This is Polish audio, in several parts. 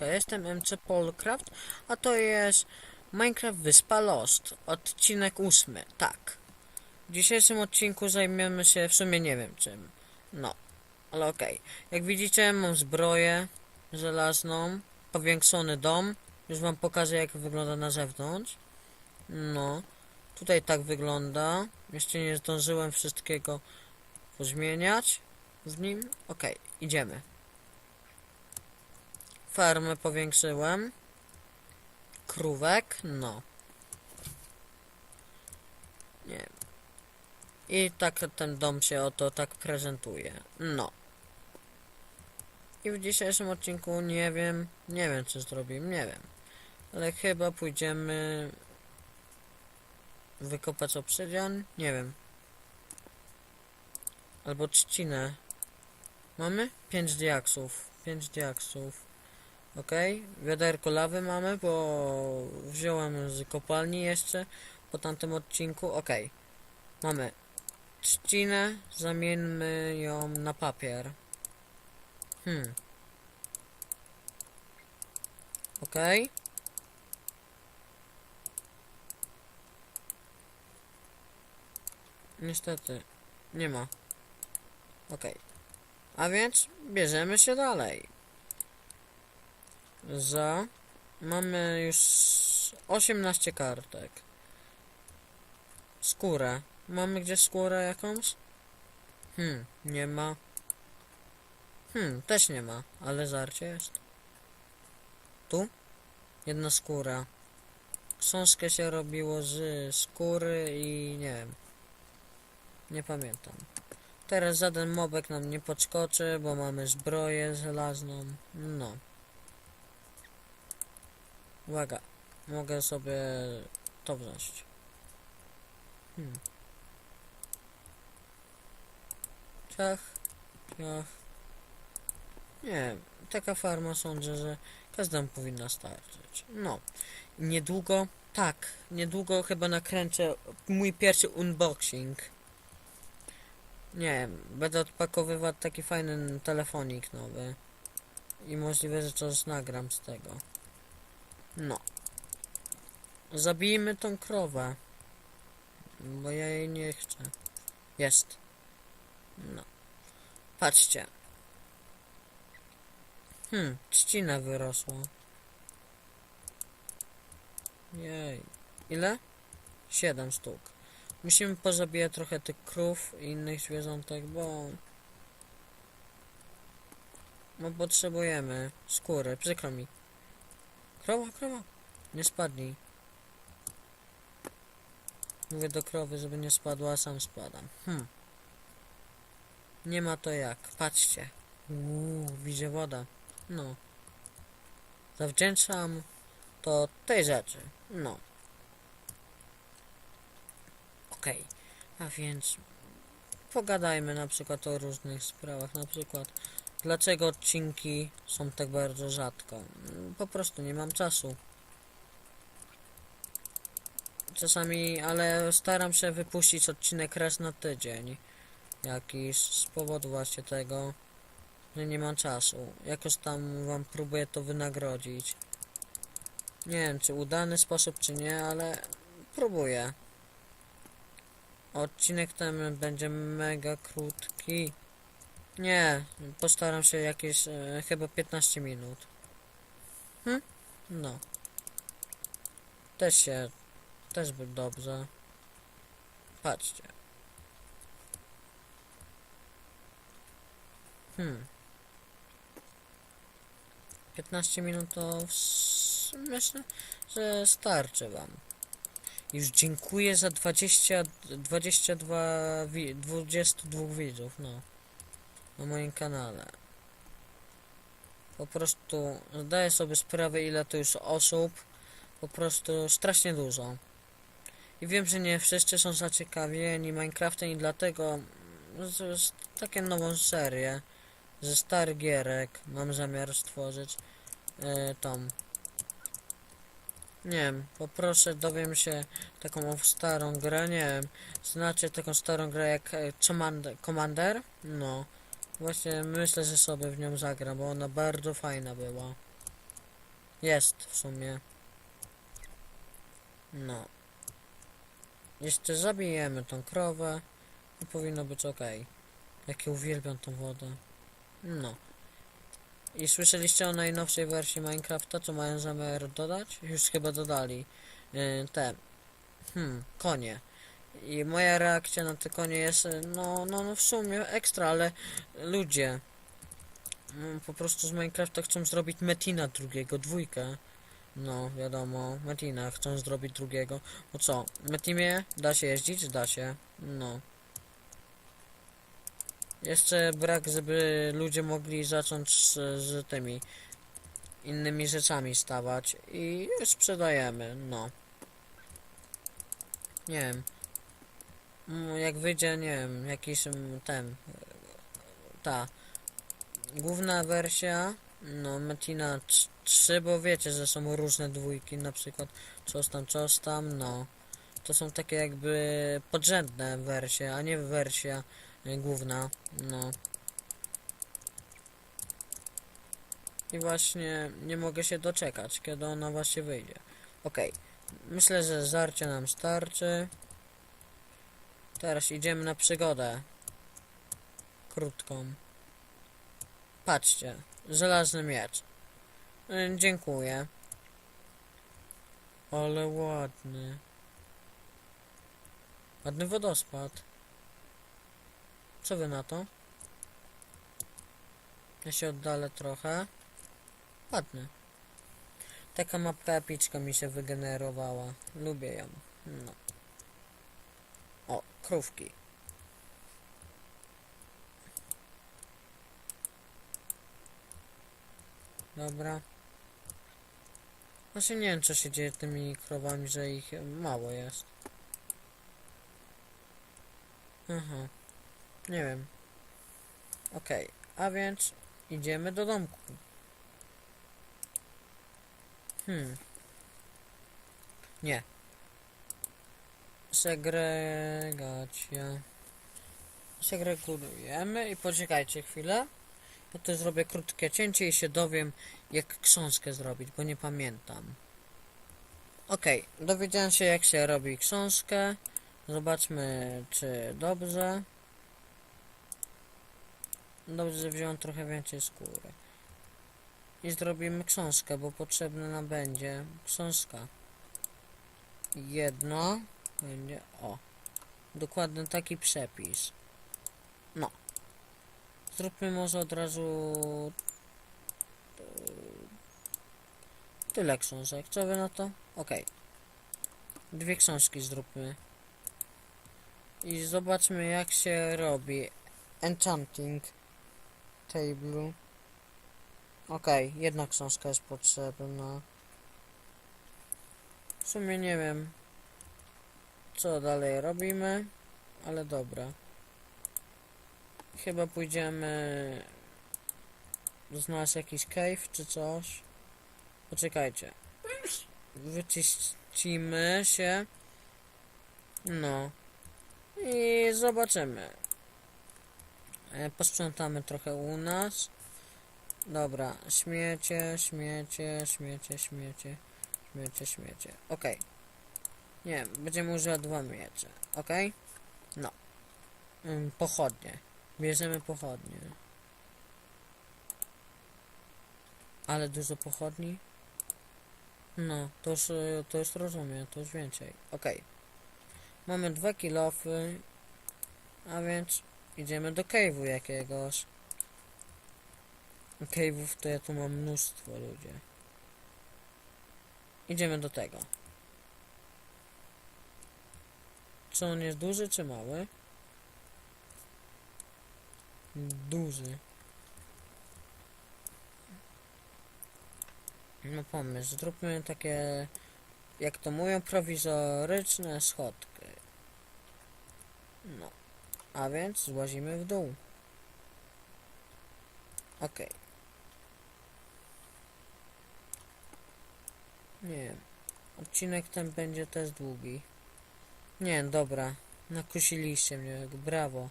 Jestem MC Polcraft, a to jest Minecraft Wyspa Lost, odcinek ósmy, tak. W dzisiejszym odcinku zajmiemy się w sumie nie wiem czym, no, ale okej. Jak widzicie mam zbroję żelazną, powiększony dom, już wam pokażę jak wygląda na zewnątrz. No, tutaj tak wygląda, jeszcze nie zdążyłem wszystkiego pozmieniać w nim, okej, idziemy. Farmę powiększyłem. Krówek, no. Nie. I tak ten dom się oto tak prezentuje. No. I w dzisiejszym odcinku nie wiem, nie wiem co zrobimy, nie wiem. Ale chyba pójdziemy wykopać obsydian, nie wiem. Albo trzcinę. Mamy? 5 diaksów. 5 diaksów. Okej, wiaderko lawy mamy, bo wziąłem z kopalni jeszcze po tamtym odcinku. Okej, mamy trzcinę, zamieńmy ją na papier. Hmm. Okej. Niestety, nie ma. Okej. A więc bierzemy się dalej za mamy już 18 kartek. Skórę. Mamy gdzieś skórę jakąś? Hmm, nie ma. Hmm, też nie ma, ale żarcie jest. Tu? Jedna skóra. Książkę się robiło z skóry i nie wiem. Nie pamiętam. Teraz żaden mobek nam nie podskoczy, bo mamy zbroję żelazną. No. Uwaga, mogę sobie to wziąć. Hmm. Ciach, ciach. Nie, taka farma sądzę, że każdemu powinna starczyć. No, niedługo, tak, niedługo chyba nakręcę mój pierwszy unboxing. Nie będę odpakowywać taki fajny telefonik nowy. I możliwe, że coś nagram z tego. No. Zabijmy tą krowę. Bo ja jej nie chcę. Jest. No. Patrzcie. Hmm, trzcina wyrosła. Jej. Ile? Siedem sztuk. Musimy pozabijać trochę tych krów i innych zwierzątek, bo... No potrzebujemy skóry, przykro mi. Krowa, krowa. Nie spadnij. Mówię do krowy, żeby nie spadła, a sam spadam. Hm. Nie ma to jak. Patrzcie. Uuu, widzę woda. No. Zawdzięczam to tej rzeczy. No. Okej. A więc pogadajmy na przykład o różnych sprawach. Na przykład Dlaczego odcinki są tak bardzo rzadko? Mm, Po prostu nie mam czasu. Czasami, ale staram się wypuścić odcinek raz na tydzień. Jakiś z powodu właśnie tego, że nie mam czasu. Jakoś tam wam próbuję to wynagrodzić. Nie wiem, czy udany sposób, czy nie, ale próbuję. Odcinek ten będzie mega krótki. Nie, postaram się jakieś e, chyba 15 minut. Hm? No. Też się, też by dobrze. Patrzcie. Hmm. 15 minut to myślę, że starczy wam. Już dziękuję za 20, 22, wi- 22 widzów, no na moim kanale. Po prostu zdaję sobie sprawę ile to już osób. Po prostu strasznie dużo. I wiem, że nie wszyscy są zaciekawieni Minecraftem i dlatego takie nową serię ze starych gierek mam zamiar stworzyć e, tą. Nie wiem, poproszę, dowiem się taką starą grę, nie wiem, znacie taką starą grę jak e, Command- Commander? No, Właśnie myślę, że sobie w nią zagram, bo ona bardzo fajna była. Jest w sumie. No. Jeszcze zabijemy tą krowę i powinno być ok. Jakie uwielbiam tą wodę. No. I słyszeliście o najnowszej wersji Minecrafta, co mają zamiar dodać? Już chyba dodali. Yy, te. Hmm, konie. I moja reakcja na te konie jest, no, no, no w sumie ekstra, ale ludzie mm, po prostu z Minecrafta chcą zrobić Metina drugiego, dwójkę. No, wiadomo, Metina chcą zrobić drugiego. No co, Metimie da się jeździć? Da się. No. Jeszcze brak, żeby ludzie mogli zacząć z, z tymi innymi rzeczami stawać i sprzedajemy, no. Nie wiem. Mm, Jak wyjdzie, nie wiem, jakiś mm, ten, ta główna wersja, no Metina 3, bo wiecie, że są różne dwójki, na przykład coś tam, coś tam, no. To są takie jakby podrzędne wersje, a nie wersja y, główna, no. I właśnie nie mogę się doczekać, kiedy ona właśnie wyjdzie. Okej, myślę, że żarcie nam starczy. Teraz idziemy na przygodę. Krótką. Patrzcie, żelazny miecz. Y, dziękuję. Ale ładny. Ładny wodospad. Co wy na to? Ja się oddalę trochę. Ładny. Taka mapka epiczka mi się wygenerowała. Lubię ją. No. O, krówki. Dobra. Właśnie nie wiem co się dzieje tymi krowami, że ich mało jest. Aha. Nie wiem. Okej, a więc idziemy do domku. Hmm. Nie. Segregacja. Segregujemy i poczekajcie chwilę. Bo to zrobię krótkie cięcie i się dowiem, jak książkę zrobić, bo nie pamiętam. Okej, dowiedziałem się, jak się robi książkę. Zobaczmy, czy dobrze. Dobrze, że wziąłem trochę więcej skóry. I zrobimy książkę, bo potrzebna nam będzie książka. Jedno będzie, o, dokładny taki przepis. No. Zróbmy może od razu e, tyle książek. Co wy na to? Okej. Dwie książki zróbmy. I zobaczmy jak się robi enchanting table. Okej, jedna książka jest potrzebna. W sumie nie wiem, co dalej robimy, ale dobra. Chyba pójdziemy znaleźć jakiś cave czy coś. Poczekajcie. Wyczyścimy się. No. I zobaczymy. E, Posprzątamy trochę u nas. Dobra, śmiecie, śmiecie, śmiecie, śmiecie, śmiecie, śmiecie. Okej. Nie, będziemy używać dwa miecze. Okej? No. Ym, pochodnie. Bierzemy pochodnie. Ale dużo pochodni? No, to już, y, to już rozumiem, to już więcej. Okej. Mamy dwa kilofy, a więc idziemy do cave'u jakiegoś. Cave'ów to ja tu mam mnóstwo ludzie. Idziemy do tego. Czy on jest duży czy mały? Duży. No pomysł, zróbmy takie, jak to mówią, prowizoryczne schodki. No. A więc złazimy w dół. Okej. Nie. Odcinek ten będzie też długi. Nie, dobra. Nakusiliście mnie, brawo.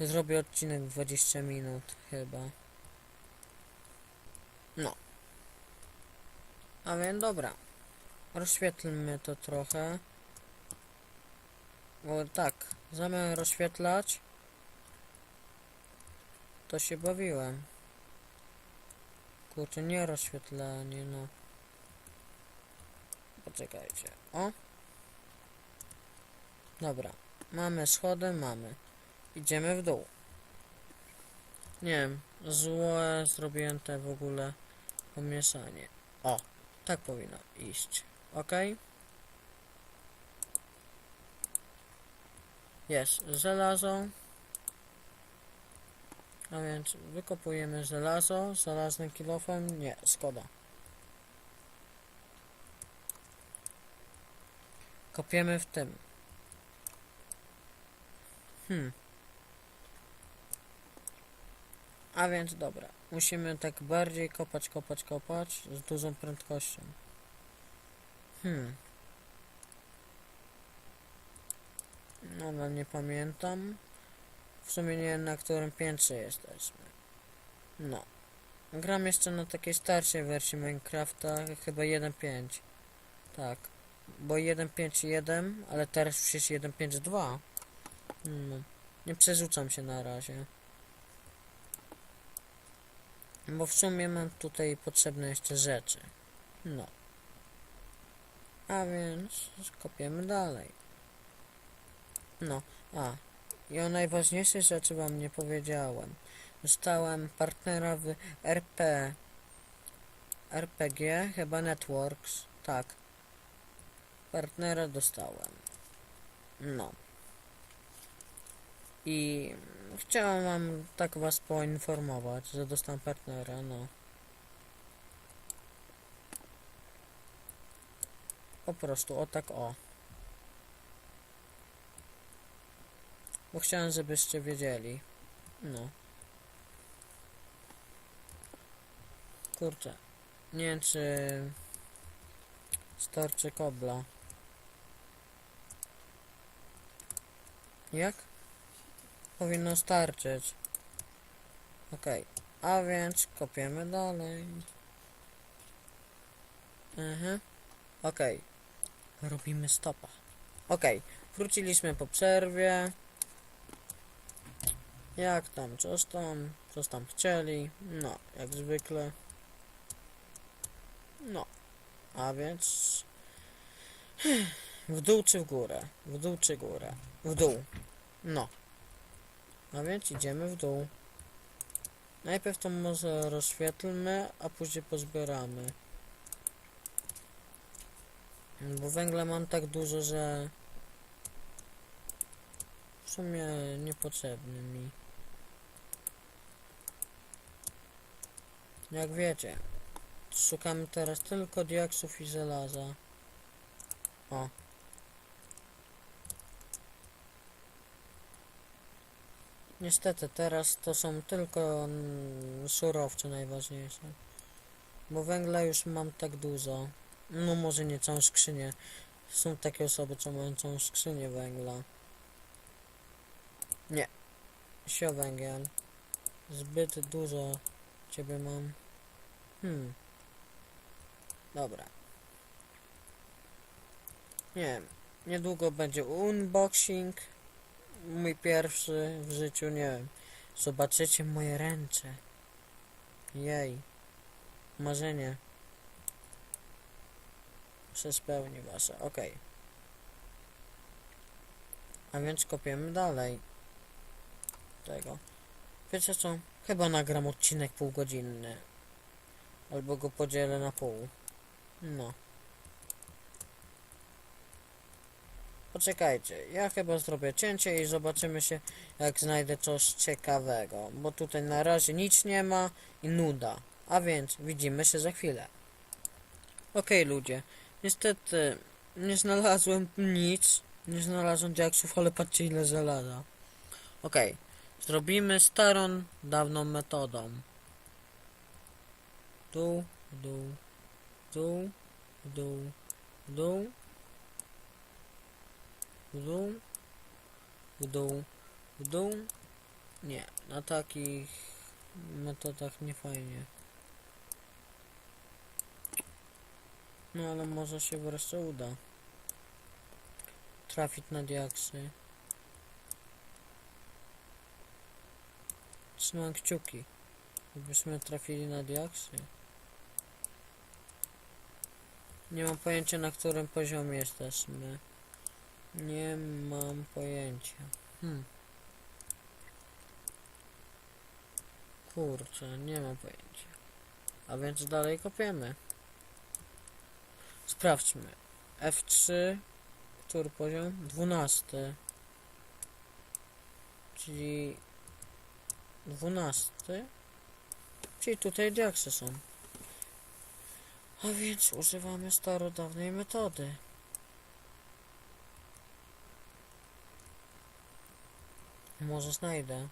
Zrobię odcinek 20 minut chyba. No. A więc dobra. Rozświetlmy to trochę. Bo tak, zamiast rozświetlać, to się bawiłem. Kurczę, nie rozświetlanie, no. Poczekajcie. O. Dobra. Mamy schody, mamy. Idziemy w dół. Nie wiem, złe zrobiłem te w ogóle pomieszanie. O, tak powinno iść. Ok? Jest żelazo. A więc wykopujemy żelazo żelaznym kilofem. Nie, szkoda. Kopiemy w tym. Hmm. A więc dobra. Musimy tak bardziej kopać, kopać, kopać z dużą prędkością. Hmm. No, no nie pamiętam. W sumie nie wiem na którym piętrze jesteśmy. No. Gram jeszcze na takiej starszej wersji Minecrafta, chyba 1.5. Tak. Bo 1.5.1, ale teraz jest 1.5.2. No. Nie przerzucam się na razie. Bo w sumie mam tutaj potrzebne jeszcze rzeczy. No. A więc kopiemy dalej. No, a. I o najważniejszej rzeczy wam nie powiedziałem. Dostałem partnera w RP. RPG, chyba Networks. Tak. Partnera dostałem. No. I chciałem wam tak was poinformować, że dostałem partnera, no. Po prostu, o tak o. Bo chciałem, żebyście wiedzieli. No. Kurczę. Nie wiem, czy... Starczy kobla. Jak? Powinno starczyć. Okej. A więc kopiemy dalej. Mhm. Okej. Robimy stopa. Okej. Wróciliśmy po przerwie. Jak tam, coś tam, coś tam chcieli. No, jak zwykle. No. A więc... W dół czy w górę? W dół czy górę? W dół. No. A więc idziemy w dół. Najpierw to może rozświetlmy, a później pozbieramy. Bo węgla mam tak dużo, że w sumie niepotrzebny mi. Jak wiecie, szukamy teraz tylko diaksów i żelaza. O. Niestety teraz to są tylko mm, surowce najważniejsze. Bo węgla już mam tak dużo. No może nie całą skrzynię. Są takie osoby, co mają całą skrzynię węgla. Nie. Sio węgiel. Zbyt dużo ciebie mam. Hmm. Dobra. Nie wiem. Niedługo będzie unboxing. Mój pierwszy w życiu, nie wiem. Zobaczycie moje ręce. Jej. Marzenie. się spełni wasze. Okej. A więc kopiemy dalej. Tego. Wiecie co? Chyba nagram odcinek półgodzinny. Albo go podzielę na pół. No. Poczekajcie, ja chyba zrobię cięcie i zobaczymy się, jak znajdę coś ciekawego. Bo tutaj na razie nic nie ma i nuda. A więc widzimy się za chwilę. Okej ludzie, niestety nie znalazłem nic. Nie znalazłem diaksów, ale patrzcie ile żelaza. Okej, zrobimy starą, dawną metodą. Dół, dół, dół, dół, dół, w dół, w dół, w dół, Nie, na takich metodach nie fajnie. No ale może się wreszcie uda. Trafić na diaksy. Trzymam kciuki. Żebyśmy trafili na diaksy. Nie mam pojęcia na którym poziomie jesteśmy. Nie mam pojęcia. Hmm. Kurczę, nie mam pojęcia. A więc dalej kopiemy. Sprawdźmy. F3. Który poziom? 12. Czyli 12. Czyli tutaj diaksy są. A więc używamy starodawnej metody. Może znajdę.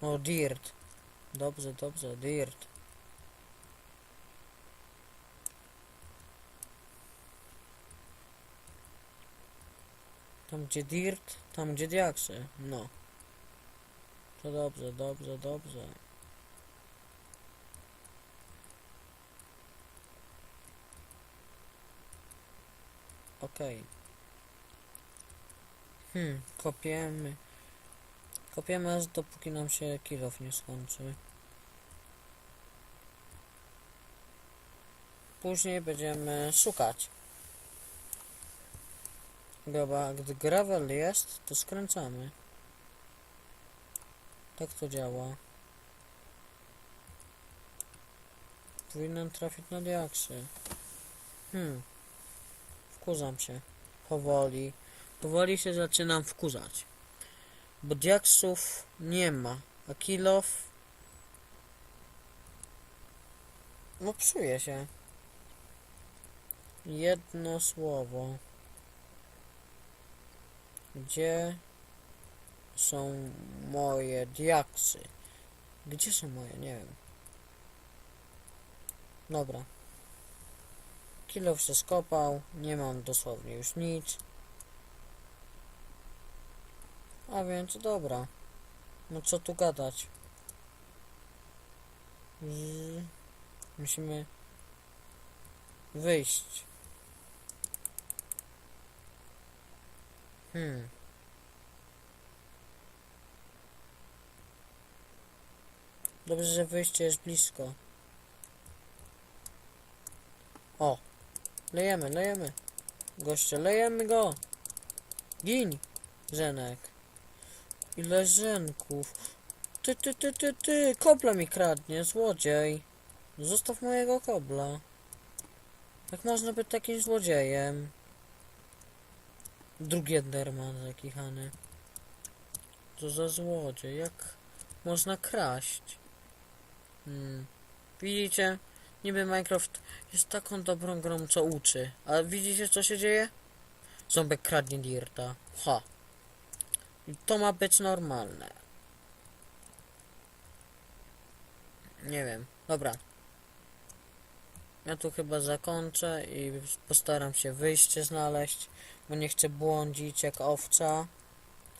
O, dirt. Dobrze, dobrze, dirt. Tam gdzie dirt, tam gdzie diaksy. No. To dobrze, dobrze, dobrze. Okej. Hmm, kopiemy. Kopiemy aż dopóki nam się kilof nie skończy. Później będziemy szukać. Chyba, gdy gravel jest, to skręcamy. Tak to działa. Powinienem trafić na diaksy. Hmm. Wkurzam się. Powoli. Powoli się zaczynam wkurzać. Bo diaksów nie ma. A kilof... No psuje się. Jedno słowo. Gdzie są moje diaksy? Gdzie są moje? Nie wiem. Dobra. Kilof się skopał. Nie mam dosłownie już nic. A więc dobra. No co tu gadać? Musimy wyjść. Hmm. Dobrze, że wyjście jest blisko. O! Lejemy, lejemy. Goście, lejemy go! Gin! Żenek. Ile żenków? Ty, ty, ty, ty, ty! Kobla mi kradnie, złodziej! Zostaw mojego kobla. Jak można być takim złodziejem? Drugi Enderman zakichany. Co za złodziej, jak można kraść? Hmm. Widzicie? Niby Minecraft jest taką dobrą grą, co uczy. A widzicie, co się dzieje? Ząbek kradnie dirta. Ha. To ma być normalne. Nie wiem. Dobra. Ja tu chyba zakończę i postaram się wyjście znaleźć, bo nie chcę błądzić jak owca.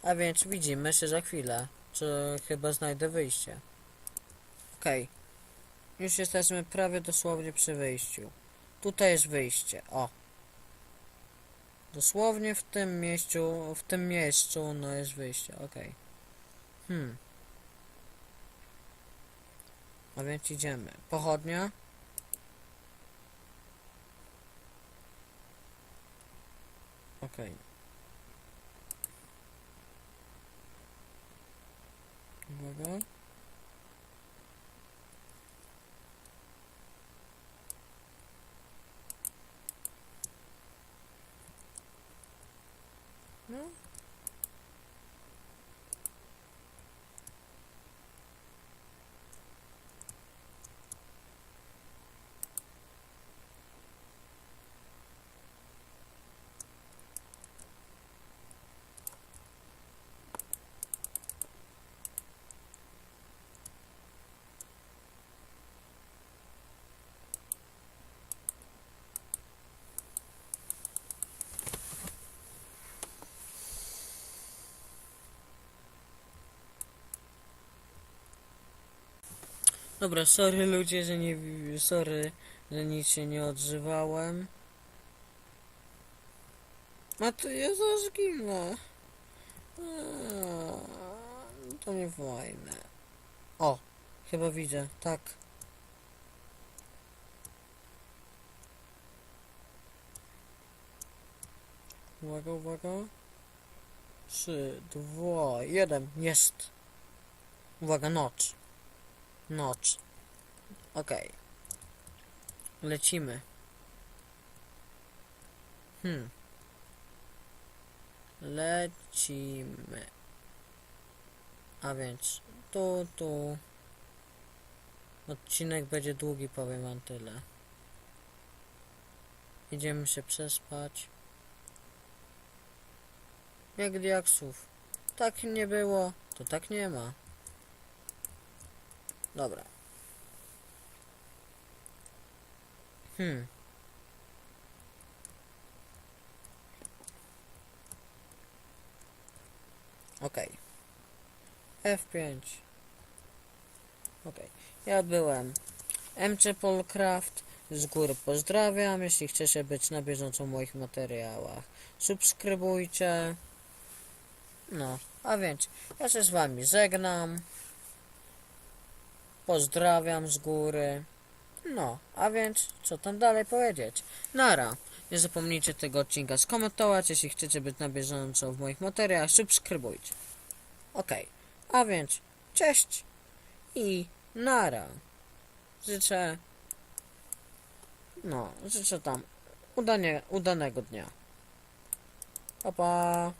A więc widzimy się za chwilę, czy chyba znajdę wyjście. Okej. Już jesteśmy prawie dosłownie przy wyjściu. Tutaj jest wyjście. O. Dosłownie w tym miejscu, w tym miejscu no jest wyjście. Okej. Hmm. A więc idziemy. Pochodnia. Okej. Uwaga. Dobra, sorry ludzie, że nie... Sorry, że nic się nie odzywałem. A to ja zginę. Eee, To nie fajne. O, chyba widzę, tak. Uwaga, uwaga. Trzy, dwa, jeden, jest. Uwaga, noc. Noc. Okej. Lecimy. Hmm. Lecimy. A więc tu, tu. Odcinek będzie długi, powiem wam tyle. Idziemy się przespać. Jak diaksów. Tak nie było, to tak nie ma. Dobra. Hmm. Okej. F5. Okej. Ja byłem MC Polcraft. Z góry pozdrawiam. Jeśli chcecie być na bieżąco w moich materiałach, subskrybujcie. No, a więc ja się z wami żegnam. Pozdrawiam z góry. No, a więc co tam dalej powiedzieć? Nara. Nie zapomnijcie tego odcinka skomentować. Jeśli chcecie być na bieżąco w moich materiałach, subskrybujcie. Okej, a więc cześć i nara. Życzę. No, życzę tam udanie, udanego dnia. Pa pa.